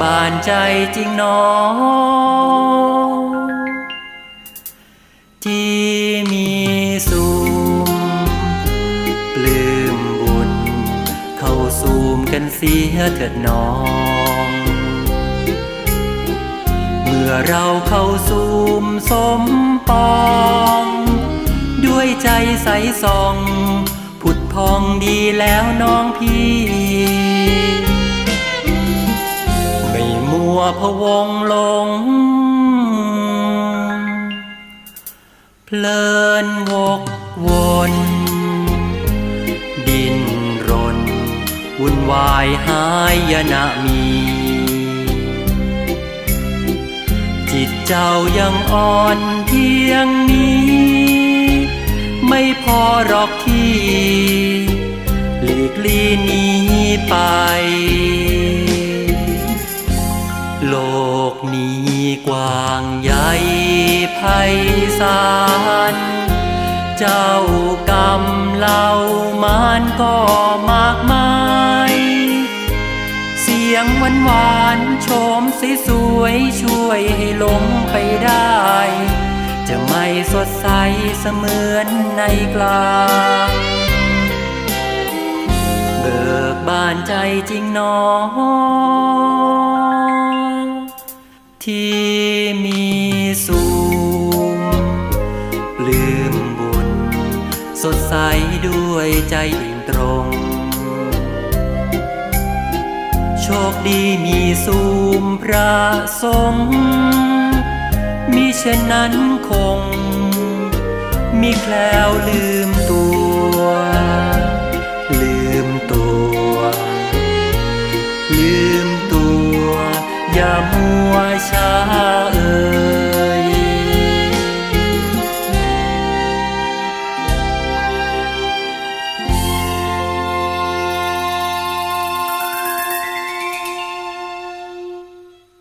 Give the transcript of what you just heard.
บานใจจริงหนอ ที่มีสุมปลื้มบุญ เข้าซูมกันเสียเถิดน้อง เมื่อเราเข้าซูมสมปอง ด้วยใจใสส่อง ผุดพองดีแล้วน้อง พวงลง เพลินวกวนดินรน วุ่นวายหายยนะมี จิตเจ้ายังอ่อนเพียงนี้ ไม่พอหรอกที่ หลีกลีหนี้ไป กนี้กว้างใหญ่ไพศาล เจ้ากรรมเล่ามานก็มากมาย เสียงหวานหวานชมสวยช่วยให้หลงไปได้ จะไม่สดใสเสมือนในกลางเบิกบานใจจริงหนอ ที่มีสูงลืมบุญ สดใสด้วยใจอิ่มตรง โชคดีมีสูมพระสงฆ์มิเช่นนั้นคง มีแคล้วลืมตัว Hoa